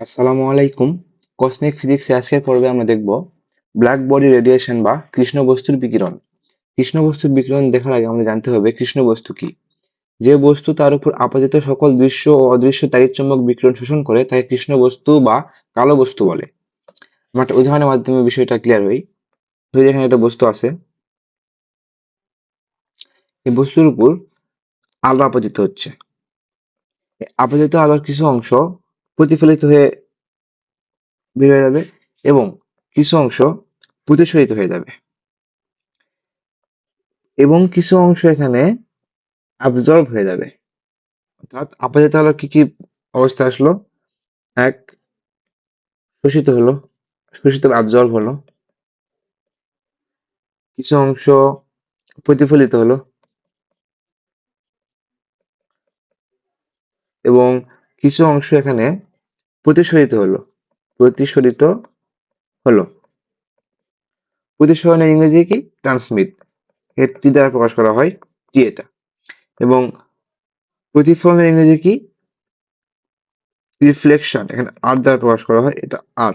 আসসালামু আলাইকুম। কসমিক ফিজিক্সে আজকের পর্বে আমরা দেখব ব্ল্যাক বডি রেডিয়েশন বা কৃষ্ণ বস্তুর বিকিরণ। কৃষ্ণ বস্তুর বিকিরণ দেখার আগে আমাদের জানতে হবে কৃষ্ণ বস্তু কি। যে বস্তু তার উপর আপাতত সকল দৃশ্য ও অদৃশ্য তাড়িৎচুম্বক বিকিরণ শোষণ করে তাকে কৃষ্ণ বস্তু বা কালো বস্তু বলে। আমরা উদাহরণের মাধ্যমে বিষয়টা ক্লিয়ার হই। যদি এখানে একটা বস্তু আছে। এই বস্তুর উপর আলো আপতিত হচ্ছে। আপতিত আলোর কিছু অংশ প্রতিফলিত হয়ে বের হয়ে যাবে এবং কিছু অংশ প্রতিসরিত হয়ে যাবে। এবং কিছু অংশ এখানে অ্যাবজর্ব হয়ে যাবে। অর্থাৎ আপাতত আলোর কি কি অবস্থা আসলো? এক, শোষিত হলো, শোষিত অ্যাবজর্ব হলো। কিছু অংশ প্রতিফলিত হলো। এবং কিছু অংশ এখানে প্রতিসরিত হলো। প্রতিশোধিত হলো। প্রতিসরণের ইংরেজি কি? ট্রান্সমিট এর টি দ্বারা প্রকাশ করা হয় টি এটা। এবং প্রতিফলনের ইংরেজি কি? রিফ্লেকশন এখানে আর দ্বারা প্রকাশ করা হয়, এটা আর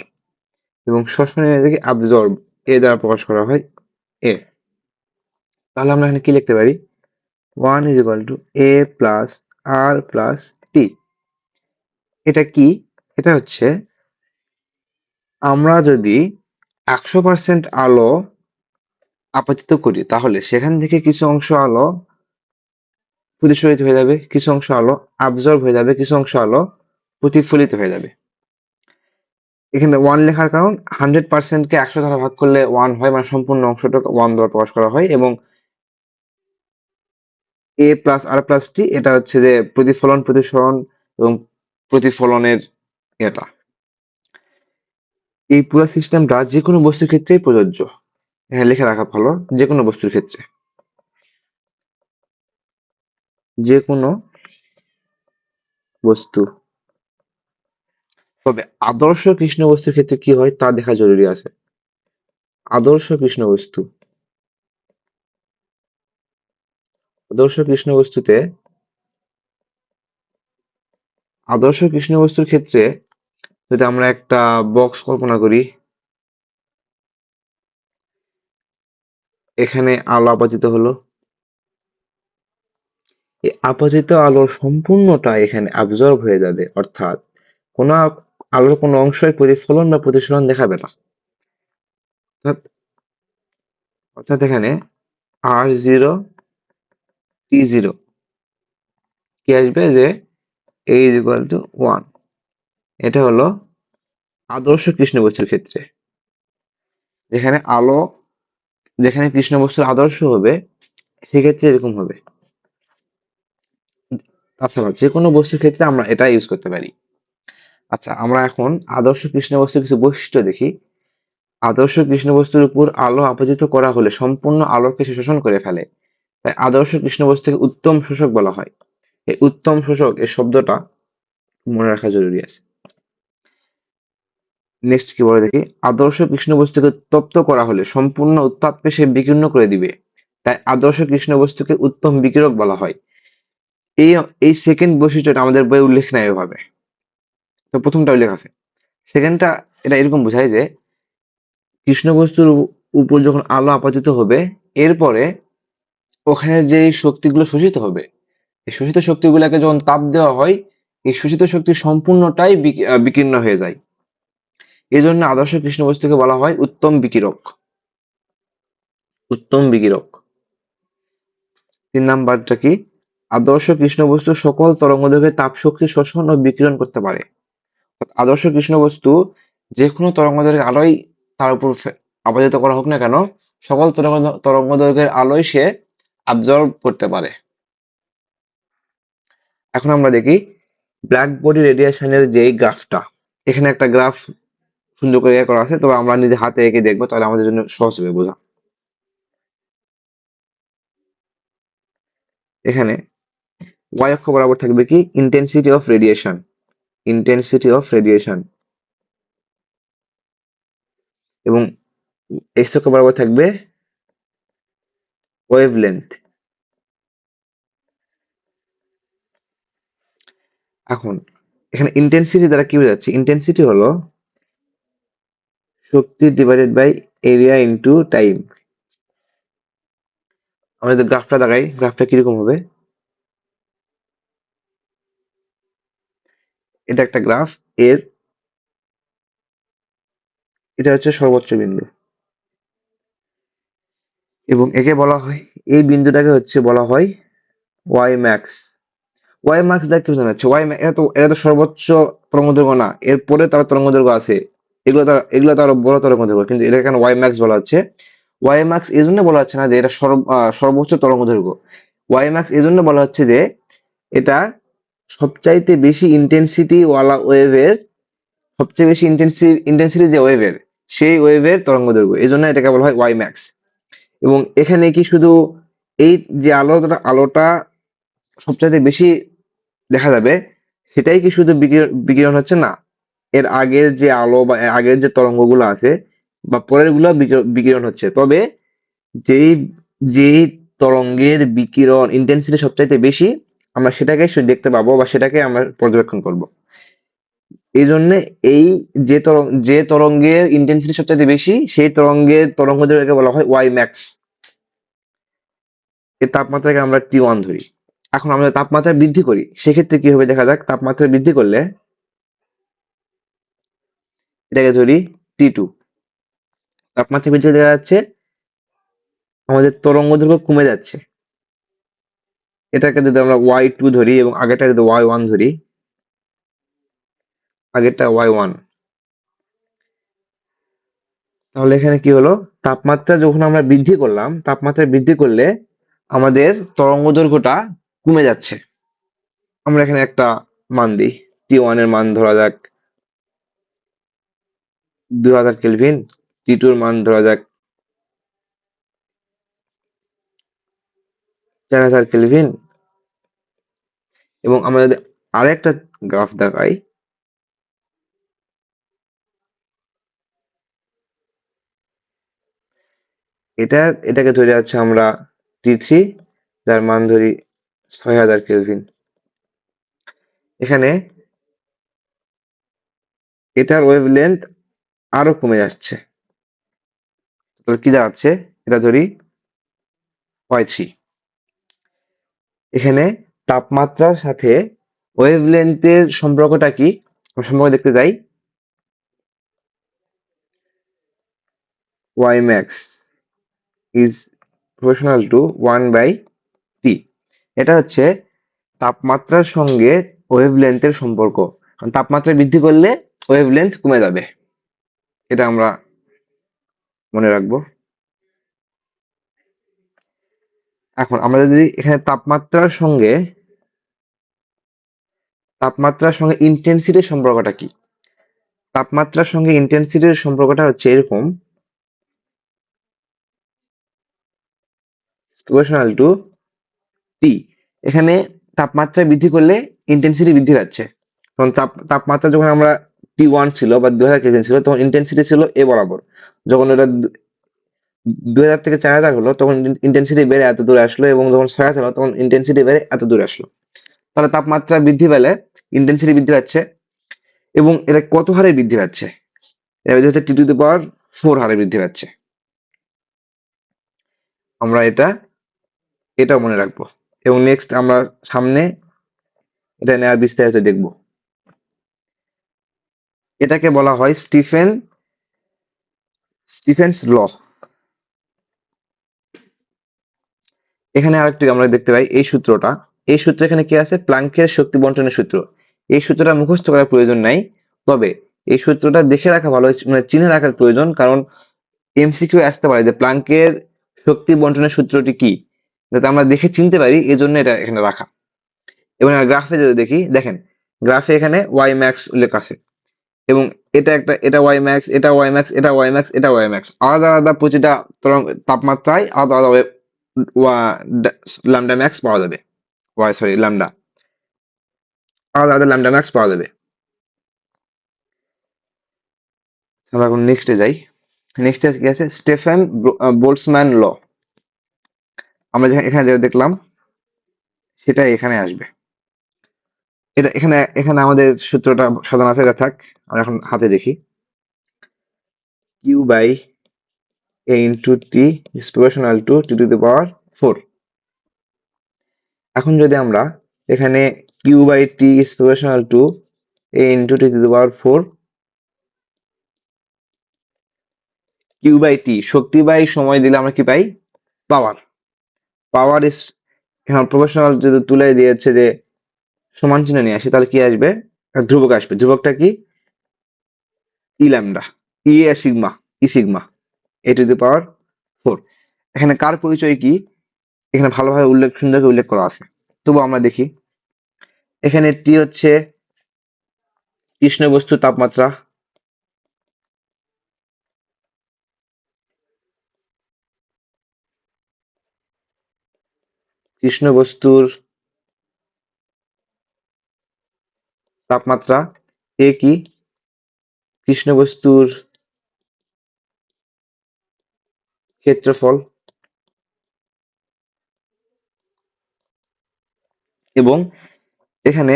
এবং শোষণের ইংরেজি কি? অ্যাবজর্ব এ দ্বারা প্রকাশ করা হয় এ তাহলে আমরা এখানে কি লিখতে পারি? One is equal to A plus R plus T এটা কি? এটা হচ্ছে, আমরা যদি একশো পার্সেন্ট আলো আপতিত করি, তাহলে সেখান থেকে কিছু অংশ আলো প্রতিসরিত হয়ে যাবে, কিছু অংশ আলো অ্যাবজর্ব হয়ে যাবে, কিছু অংশ আলো প্রতিফলিত হয়ে যাবে। এখানে ওয়ান লেখার কারণ হান্ড্রেড পার্সেন্টকে একশো দ্বারা ভাগ করলে ওয়ান হয় মানে সম্পূর্ণ অংশটা ওয়ান দ্বারা প্রকাশ করা হয়, এবং এ প্লাস আর প্লাস টি এটা হচ্ছে যে প্রতিফলন, প্রতিসরণ এবং প্রতিফলনের এটা। এই পুরো সিস্টেমটা যে কোনো বস্তুর ক্ষেত্রেই প্রযোজ্য। হ্যাঁ লিখে রাখা ভালো যে কোনো বস্তুর ক্ষেত্রে। যে কোনো বস্তু। তবে আদর্শ কৃষ্ণ বস্তুর ক্ষেত্রে কি হয়, তা দেখা জরুরি আছে। আদর্শ কৃষ্ণ বস্তু। আদর্শ কৃষ্ণ বস্তুতে আদর্শ কৃষ্ণ বস্তুর ক্ষেত্রে যদি আমরা একটা বক্স কল্পনা করি, এখানে আলো আপাতিত হলো। এই আপাতিত আলোর সম্পূর্ণটা এখানে অ্যাবজর্ব হয়ে যাবে, অর্থাৎ কোন আলোর কোনো অংশই প্রতিফলন বা প্রতিসরণ দেখাবে না। অর্থাৎ এখানে আর জিরো টি জিরো কি আসবে? যে A is equal to one এটা হলো আদর্শ কৃষ্ণ বস্তুর ক্ষেত্রে। যেখানে আলো, যেখানে কৃষ্ণ বস্তুর আদর্শ হবে, সেক্ষেত্রে এরকম হবে। তাছাড়া যে কোনো বস্তুর ক্ষেত্রে আমরা এটা ইউজ করতে পারি। আচ্ছা আমরা এখন আদর্শ কৃষ্ণ বস্তুর কিছু বৈশিষ্ট্য দেখি। আদর্শ কৃষ্ণ বস্তুর উপর আলো আপতিত করা হলে সম্পূর্ণ আলোকে শোষণ করে ফেলে। তাই আদর্শ কৃষ্ণ বস্তুকে উত্তম শোষক বলা হয়। এই উত্তম শোষক এই শব্দটা মনে রাখা জরুরি আছে। নেক্সট কি বলে দেখি? আদর্শ কৃষ্ণ বস্তুকে তপ্ত করা হলে সম্পূর্ণ উত্তাপকে সে বিকীর্ণ করে দিবে। তাই আদর্শ কৃষ্ণ বস্তুকে উত্তম বিকিরক বলা হয়। এই এই সেকেন্ড বৈশিষ্ট্যটা আমাদের বই উল্লেখ নাই এভাবে তো প্রথমটা উল্লেখ আছে। সেকেন্ডটা এটা এরকম বোঝায় যে কৃষ্ণ বস্তুর উপর যখন আলো আপাতিত হবে, এরপরে ওখানে যে শক্তিগুলো শোষিত হবে এই শোষিত শক্তিগুলোকে যখন তাপ দেওয়া হয়, এই শোষিত শক্তি সম্পূর্ণটাই বিকীর্ণ হয়ে যায়। এই জন্য আদর্শ কৃষ্ণ বস্তুকে বলা হয় উত্তম বিকিরক। উত্তম বিকিরক। তিন নাম্বারটা কি? আদর্শ কৃষ্ণ বস্তু সকল তরঙ্গদৈর্ঘ্যে তাপ শক্তি শোষণ ও বিকিরণ করতে পারে। আদর্শ কৃষ্ণ বস্তু যে কোনো তরঙ্গদৈর্ঘ্যের আলোয় তার উপর আপাদিত করা হোক না কেন, সকল তরঙ্গ তরঙ্গদৈর্ঘ্যের আলোয় সে অ্যাবজর্ব করতে পারে। এখন আমরা দেখি ব্ল্যাক বডি রেডিয়েশনের যে গ্রাফটা এখানে একটা গ্রাফ সুন্দর করে ইয়ে করা আছে, তবে আমরা নিজে হাতে এঁকে দেখব, তাহলে আমাদের জন্য সহজ হবে বোঝা। এখানে ওয়াই অক্ষ বরাবর থাকবে কি? Intensity of radiation intensity of radiation এবং এক্স অক্ষ বরাবর থাকবে ওয়েভলেন্থ এখন, এখানে ইন্টেন্সিটি দ্বারা কি বোঝাচ্ছে? ইন্টেন্সিটি হলো শক্তি divided by area into time আমরা যদি গ্রাফটা দেখাই গ্রাফটা কীরকম হবে? এটা একটা গ্রাফ এর এটা হচ্ছে সর্বোচ্চ বিন্দু। এবং একে বলা হয়, এই বিন্দুটাকে হচ্ছে বলা হয় ওয়াই ম্যাক্স ওয়াই ম্যাক্স দ্বারা কি বোঝানো ওয়াই এটা তো এটা তো সর্বোচ্চ তরঙ্গ দৈর্ঘ্য না। এরপরে তার তরঙ্গ দৈর্ঘ্য আছে। এগুলো তার, এগুলো তো আরও বড় তরঙ্গ দৈর্ঘ্য কিন্তু এটা কেন ওয়াই ম্যাক্স বলা হচ্ছে? ওয়াই ম্যাক্স এই জন্য বলা হচ্ছে না যে এটা সর্বোচ্চ তরঙ্গ দৈর্ঘ্য ওয়াই ম্যাক্স এই জন্য বলা হচ্ছে যে এটা সবচাইতে বেশি ইন্টেন্সিটি ওয়ালা ওয়েভের সবচেয়ে বেশি ইন্টেন্সি ইন্টেন্সিটি যে ওয়েভের সেই ওয়েভের তরঙ্গ দৈর্ঘ্য এই জন্য এটাকে বলা হয় ওয়াই ম্যাক্স এবং এখানে কি শুধু এই যে আলোটা আলোটা সবচাইতে বেশি দেখা যাবে, সেটাই কি শুধু বিকিরণ হচ্ছে? না। এর আগের যে আলো বা আগের যে তরঙ্গগুলো আছে বা পরেরগুলো বিকিরণ হচ্ছে। তবে যেই যেই তরঙ্গের বিকিরণ ইন্টেন্সিটি সবচাইতে বেশি, আমরা সেটাকে দেখতে পাবো বা সেটাকে আমরা পর্যবেক্ষণ করব। এই জন্য এই যে তরঙ্গ যে তরঙ্গের ইন্টেন্সিটি সবচাইতে বেশি, সেই তরঙ্গের তরঙ্গ বলা হয় ওয়াই ম্যাক্স এর তাপমাত্রাকে আমরা টি ওয়ান ধরি। এখন আমরা তাপমাত্রা বৃদ্ধি করি, সেক্ষেত্রে কি হবে দেখা যাক, তাপমাত্রা বৃদ্ধি করলে এটাকে ধরি টি টু তাপমাত্রা বৃদ্ধি দেখা যাচ্ছে আমাদের তরঙ্গ দৈর্ঘ্য কমে যাচ্ছে। এটাকে যদি আমরা ওয়াই টু ধরি এবং আগেরটা যদি ওয়াই ওয়ান ধরি, আগেরটা ওয়াই ওয়ান তাহলে এখানে কি হলো? তাপমাত্রা যখন আমরা বৃদ্ধি করলাম, তাপমাত্রা বৃদ্ধি করলে আমাদের তরঙ্গ দৈর্ঘ্যটা কমে যাচ্ছে। আমরা এখানে একটা মান দিই। টি ওয়ানের মান ধরা যাক দুই হাজার কেলভিন টি টুর মান ধরা যাক চার হাজার কেলভিন। এবং আমরা যদি আরেকটা গ্রাফ দেখাই এটা এটাকে ধরে আছে আমরা টি থ্রি যার মান ধরি ছয় হাজার কেলভিন এখানে এটার ওয়েভ লেন্থ আরও কমে যাচ্ছে। কি দাঁড়াচ্ছে? এটা ধরি ওয়াই এখানে তাপমাত্রার সাথে ওয়েভ লেন্থের সম্পর্কটা কি? সম্পর্ক দেখতে যাই। Y max is proportional to 1 by এটা হচ্ছে তাপমাত্রার সঙ্গে ওয়েভ লেন্থের সম্পর্ক। তাপমাত্রা বৃদ্ধি করলে ওয়েভ লেন্থ কমে যাবে। এটা আমরা মনে রাখব। এখন আমরা যদি এখানে তাপমাত্রার সঙ্গে তাপমাত্রার সঙ্গে ইন্টেন্সিটির সম্পর্কটা কি? তাপমাত্রার সঙ্গে ইন্টেন্সিটির সম্পর্কটা হচ্ছে এরকম। প্রপোর্শনাল টু টি এখানে তাপমাত্রা বৃদ্ধি করলে ইন্টেন্সিটি বৃদ্ধি পাচ্ছে। তখন তাপ- তাপমাত্রা যখন আমরা টি ওয়ান ছিল বা দুই হাজার ছিল, তখন ইন্টেন্সিটি ছিল এ বরাবর। যখন এটা দু হাজার থেকে চার হাজার হলো, তখন ইন্টেন্সিটি বেড়ে এত দূরে আসলো এবং যখন ছয় হাজার হলো, তখন ইন্টেন্সিটি বেড়ে এত দূরে আসলো। তাহলে তাপমাত্রা বৃদ্ধি পেলে ইন্টেন্সিটি বৃদ্ধি পাচ্ছে এবং এটা কত হারে বৃদ্ধি পাচ্ছে? এটা বৃদ্ধি হচ্ছে টি টু দি পাওয়ার ফোর হারে বৃদ্ধি পাচ্ছে। আমরা এটা, এটাও মনে রাখব। এবং নেক্সট আমরা সামনে এটা নিয়ে আর বিস্তারিত দেখব। এটাকে বলা হয় স্টিফেন, স্টিফেন্স ল। এখানে আরেকটি আমরা দেখতে পাই এই সূত্রটা। এই সূত্র এখানে কি আছে? প্লাঙ্কের শক্তি বন্টনের সূত্র। এই সূত্রটা মুখস্থ করার প্রয়োজন নাই। তবে এই সূত্রটা দেখে রাখা ভালো মানে চিনে রাখার প্রয়োজন, কারণ এমসিকিউ আসতে পারে যে প্লাঙ্কের শক্তি বন্টনের সূত্রটি কি। যাতে আমরা দেখে চিনতে পারি এই জন্য এটা এখানে রাখা। এবং গ্রাফে যদি দেখি, দেখেন, গ্রাফে এখানে ওয়াই ম্যাক্স উল্লেখ আছে। এবং এটা একটা, এটা ওয়াই ম্যাক্স এটা ওয়াই ম্যাক্স এটা ওয়াই ম্যাক্স এটা ওয়াই ম্যাক্স আলাদা আলাদা প্রতিটা তরঙ্গ তাপমাত্রায় আলাদা আলাদা ল্যামডা ম্যাক্স পাওয়া যাবে। Y sorry lambda. আলাদা আলাদা ল্যামডা ম্যাক্স পাওয়া যাবে। আমরা এখন নেক্সটে যাই। নেক্সটে কি আছে স্টেফেন বোল্টসম্যান ল। আমরা যেখানে, এখানে যেটা দেখলাম সেটা এখানে আসবে। এটা এখানে এখানে আমাদের সূত্রটা সাধারণ আছে, এটা থাক, আমরা এখন হাতে দেখি। Q by A into T proportional to T to the power four এখন যদি আমরা এখানে Q by T proportional to A into T to the power four Q by T Shakti by সময় দিলে আমরা কি পাই? পাওয়ার। পাওয়ার ইস এখন প্রফেশনাল যদি তুলে দিয়েছে যে সমান চিহ্ন নিয়ে আসে, তাহলে কি আসবে? ধ্রুবক আসবে। ধ্রুবকটা কি? E lambda E A sigma E sigma A to the power four এখানে কার পরিচয় কি? এখানে ভালোভাবে উল্লেখ সুন্দর করে উল্লেখ করা আছে। তবু আমরা দেখি। এখানে টি হচ্ছে কৃষ্ণ বস্তু তাপমাত্রা। কৃষ্ণ বস্তুর তাপমাত্রা, এ কি? কৃষ্ণ বস্তুর ক্ষেত্রফল এবং এখানে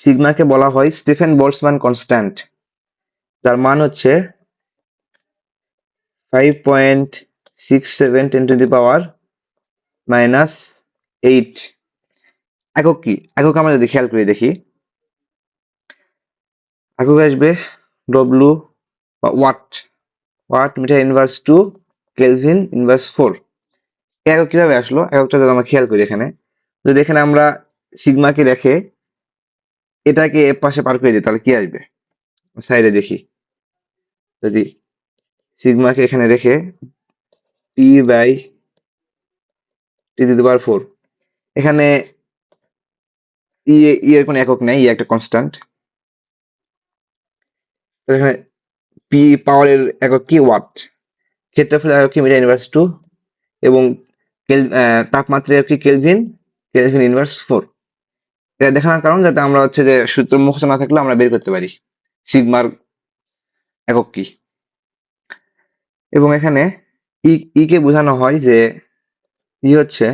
সিগমাকে বলা হয় স্টিফেন বলসম্যান কনস্ট্যান্ট, যার মান হচ্ছে five point six seven ten to the power minus eight একক কি? একক আমরা যদি খেয়াল করে, দেখি। একক আসবে ডব্লু বা watt watt metre inverse two kelvin inverse four একক কীভাবে আসলো? এককটা যদি আমরা খেয়াল করি এখানে। যদি এখানে আমরা সিগমাকে রেখে এটাকে এর পাশে পার করে দিই, তাহলে কি আসবে? সাইডে দেখি। যদি সিগমাকে এখানে রেখে P by T to the power four এখানে ই ই এর কোনো একক নেই ই একটা কনস্ট্যান্ট এখানে পি পাওয়ারের একক কি? ওয়াট ক্ষেত্রফল একক কি? মিটার ইনভার্স টু এবং তাপমাত্রা একক কি? কেলভিন কেলভিন ইনভার্স ফোর এটা দেখানোর কারণ যাতে আমরা হচ্ছে যে সূত্র মুখস্থ না থাকলে আমরা বের করতে পারি। সিগমার একক কি? এবং এখানে ই কে বোঝানো হয় যে ই হচ্ছে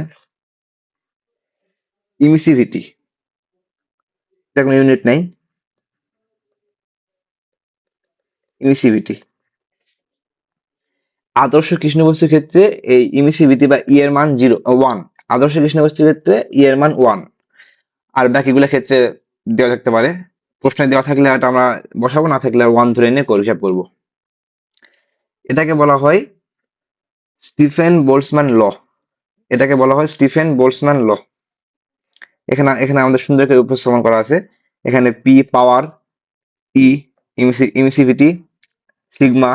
ইমিসিভিটি। এটা কোনো ইউনিট নেই ইমিসিভিটি। আদর্শ কৃষ্ণ বস্তুর ক্ষেত্রে এই ইমিসিভিটি বা ইয়ের মান জিরো ওয়ান আদর্শ কৃষ্ণ বস্তুর ক্ষেত্রে ইয়ের মান ওয়ান আর বাকিগুলো ক্ষেত্রে দেওয়া থাকতে পারে। প্রশ্নে দেওয়া থাকলে এটা আমরা বসাবো, না থাকলে ওয়ান ধরে নিয়ে করে হিসাব করব। এটাকে বলা হয় স্টিফেন বোলসম্যান ল। এটাকে বলা হয় স্টিফেন বোলসম্যান ল। এখানে এখানে আমাদের সুন্দর করে উপস্থাপন করা আছে। এখানে P power E emissivity sigma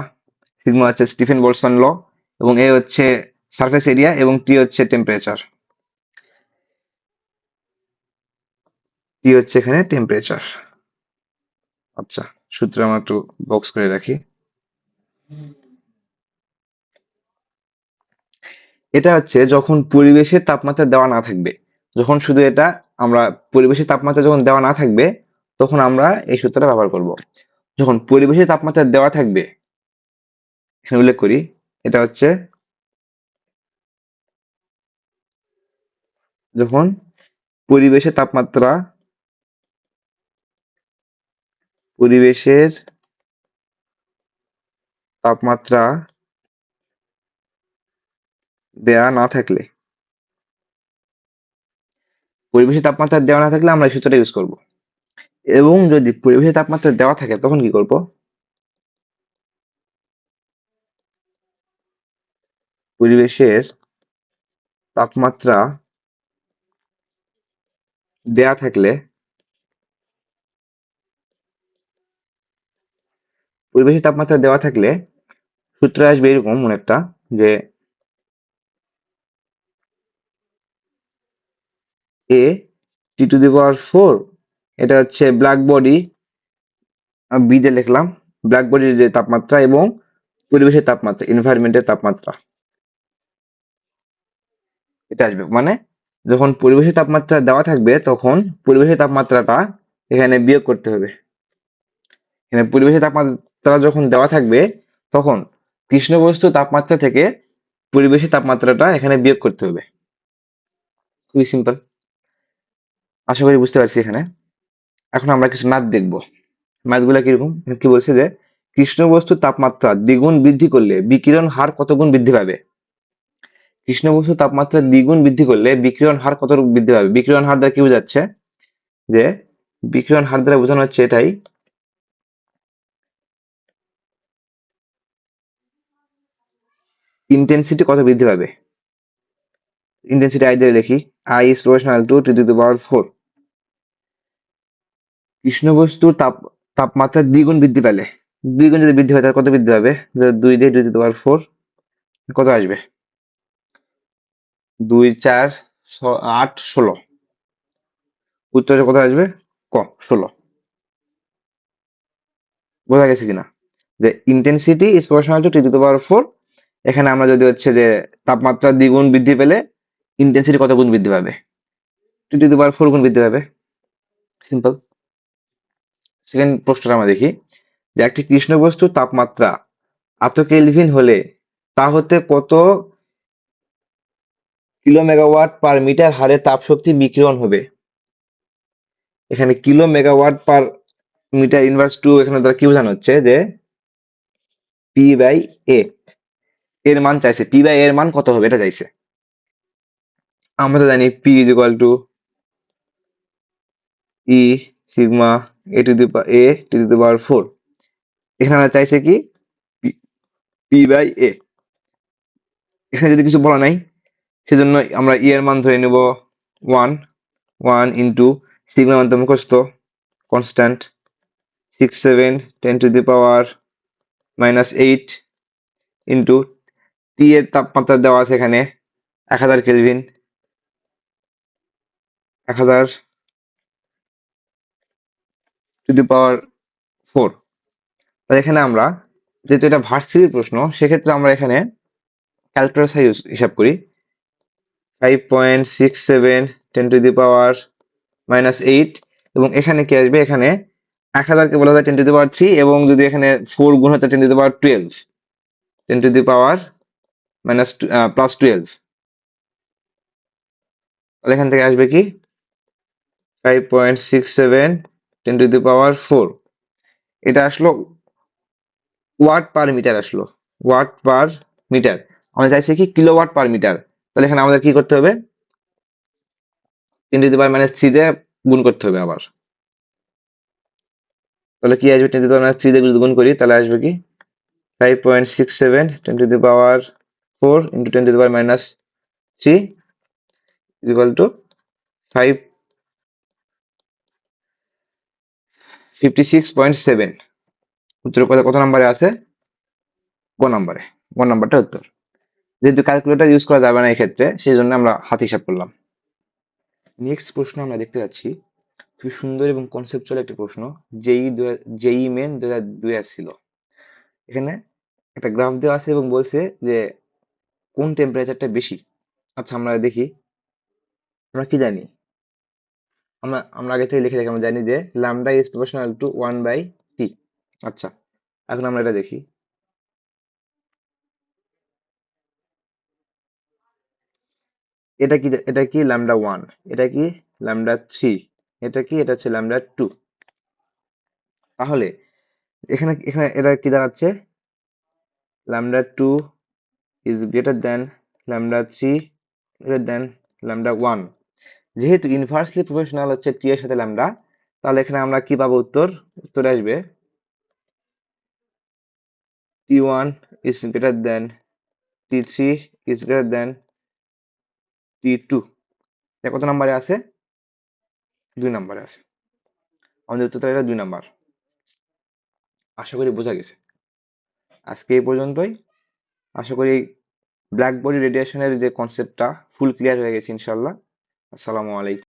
sigma হচ্ছে স্টিফেন বোলসম্যান ল এবং এ হচ্ছে সারফেস এরিয়া এবং টি হচ্ছে টেম্পারেচার টি হচ্ছে এখানে টেম্পারেচার আচ্ছা সূত্র আমরা একটু বক্স করে রাখি। এটা হচ্ছে যখন পরিবেশের তাপমাত্রা দেওয়া না থাকবে যখন শুধু এটা আমরা পরিবেশের তাপমাত্রা যখন দেওয়া না থাকবে, তখন আমরা এই সূত্রটা ব্যবহার করব। যখন পরিবেশের তাপমাত্রা দেওয়া থাকবে, এখানে উল্লেখ করি, এটা হচ্ছে যখন পরিবেশের তাপমাত্রা পরিবেশের তাপমাত্রা দেয়া না থাকলে পরিবেশের তাপমাত্রা দেওয়া না থাকলে আমরা এই সূত্রটা ইউজ করব। এবং যদি পরিবেশের তাপমাত্রা দেওয়া থাকে, তখন কি করব? পরিবেশের তাপমাত্রা দেয়া থাকলে পরিবেশের তাপমাত্রা দেওয়া থাকলে সূত্র আসবে এরকম মনে একটা যে A T to the power four এটা হচ্ছে ব্ল্যাক বডি বিতে লিখলাম ব্ল্যাক বডির যে তাপমাত্রা এবং পরিবেশের তাপমাত্রা এনভায়রনমেন্টের তাপমাত্রা। এটা আসবে মানে যখন পরিবেশের তাপমাত্রা দেওয়া থাকবে, তখন পরিবেশের তাপমাত্রাটা এখানে বিয়োগ করতে হবে। এখানে পরিবেশের তাপমাত্রা যখন দেওয়া থাকবে, তখন কৃষ্ণবস্তু তাপমাত্রা থেকে পরিবেশের তাপমাত্রাটা এখানে বিয়োগ করতে হবে। খুবই সিম্পল আশা করি বুঝতে পারছি এখানে। এখন আমরা কিছু ম্যাথ দেখব। ম্যাথগুলো কীরকম? কি বলছে যে কৃষ্ণ বস্তুর তাপমাত্রা দ্বিগুণ বৃদ্ধি করলে বিকিরণ হার কত গুণ বৃদ্ধি পাবে? কৃষ্ণ বস্তু তাপমাত্রা দ্বিগুণ বৃদ্ধি করলে বিকিরণ হার কত বৃদ্ধি পাবে? বিকিরণ হার দ্বারা কি বোঝাচ্ছে? যে, বিকিরণ হার দ্বারা বোঝানো হচ্ছে এটাই ইন্টেন্সিটি কত বৃদ্ধি পাবে? ইন্টেন্সিটি আই দিয়ে লিখি I is proportional to to the power four Krishna বস্তুর তাপ, তাপমাত্রা দ্বিগুণ বৃদ্ধি পেলে। দ্বিগুণ যদি বৃদ্ধি হয়, তাহলে কত বৃদ্ধি পাবে দুই দিয়ে দুই পাওয়ার ফোর কত আসবে? দুই, চার আট, ষোলো। উত্তরে কত আসবে? ক, ষোলো। বোঝা গেছে কিনা? যে intensity is proportional to T to power four এখানে আমরা যদি হচ্ছে যে তাপমাত্রা দ্বিগুণ বৃদ্ধি পেলে ইন্টেন্সিটি কত গুণ বৃদ্ধি পাবে? টু টু পাওয়ার ফোর গুণ বৃদ্ধি পাবে। সিম্পল সেকেন্ড প্রশ্নটা আমরা দেখি। যে একটি কৃষ্ণ বস্তুর তাপমাত্রা এত কেলভিন হলে তা হতে কত কিলো মেগাওয়াট পার মিটার হারে তাপশক্তি বিকিরণ হবে? এখানে kilo megawatt per metre inverse two এখানে দ্বারা কি বোঝানো হচ্ছে? যে পি বাই এ এর মান চাইছে। পি বাই এর মান কত হবে? এটা চাইছে। আমরা তো জানি P is equal to E sigma A to the A to the power four এখানে চাইছে কি? পি বাই এ এখানে যদি কিছু বলা নাই, সেজন্য আমরা ই এর মান ধরে নেব ওয়ান ওয়ান ইন্টু সিগমা মান তো মুখস্থ constant six seven ten to the power minus eight into T এর তাপমাত্রা দেওয়া আছে এখানে, এক হাজার কেলভিন এক হাজার টু দি পাওয়ার ফোর। তাহলে এখানে আমরা যেহেতু এটা ভার্সিটির প্রশ্ন, সেক্ষেত্রে আমরা এখানে ক্যালকুলেটার ইউজ হিসাব করি। Five point six seven ten to the power minus eight এবং এখানে কি আসবে? এখানে এক হাজারকে বলা যায় ten to the power three এবং যদি এখানে ফোর গুণ হচ্ছে ten to the power twelve ten to the power minus plus twelve তাহলে এখান থেকে আসবে কি? Five point six seven ten to the power four এটা আসলো ওয়াট পার মিটার আসলো ওয়াট পার মিটার আমরা চাইছি কি কিলোওয়াট পার মিটার তাহলে এখানে আমাদের কি করতে হবে? Ten to the power minus three দিয়ে গুণ করতে হবে আবার। তাহলে কি আসবে? Ten to the power minus three দিয়ে যদি গুণ করি, তাহলে আসবে কি? Five point six seven ten to the power four into ten to the power minus three is equal to five fifty six point seven উত্তর কত নম্বরে আছে? গ নম্বরে। গ নম্বরটা উত্তর। যেহেতু ক্যালকুলেটর ইউজ করা যাবে না এই ক্ষেত্রে সেই জন্য আমরা হাত হিসাব করলাম। নেক্সট প্রশ্ন আমরা দেখতে পাচ্ছি খুবই সুন্দর এবং কনসেপচুয়াল একটি প্রশ্ন, যেই যেই মেন দু হাজার দুই ছিল এখানে একটা গ্রাফ দেওয়া আছে এবং বলছে যে কোন টেম্পারেচারটা বেশি। আচ্ছা আমরা দেখি। আমরা কি জানি? আমরা আমরা আগে থেকে লিখে রাখি, আমরা জানি যে lambda is proportional to one by T আচ্ছা এখন আমরা এটা দেখি। এটা কি এটা কি ল্যামডা ওয়ান এটা কি ল্যামডা থ্রি এটা কি, এটা হচ্ছে ল্যামডা টু তাহলে, এখানে এখানে এটা কি দাঁড়াচ্ছে? Lambda two is greater than lambda three greater than lambda one যেহেতু ইনভার্সলি প্রফেশনাল হচ্ছে টি এর সাথে ল্যামডা তাহলে এখানে আমরা কি পাবো? উত্তর উত্তর আসবে T one is greater than T three is greater than T two কত নম্বরে আছে? দুই নম্বরে আছে। আমাদের উত্তর এটা দুই নাম্বার। আশা করি বোঝা গেছে। আজকে এই পর্যন্তই। আশা করি ব্ল্যাক বডি রেডিয়েশনের যে কনসেপ্টটা ফুল ক্লিয়ার হয়ে গেছে ইনশাল্লাহ আসসালামু আলাইকুম।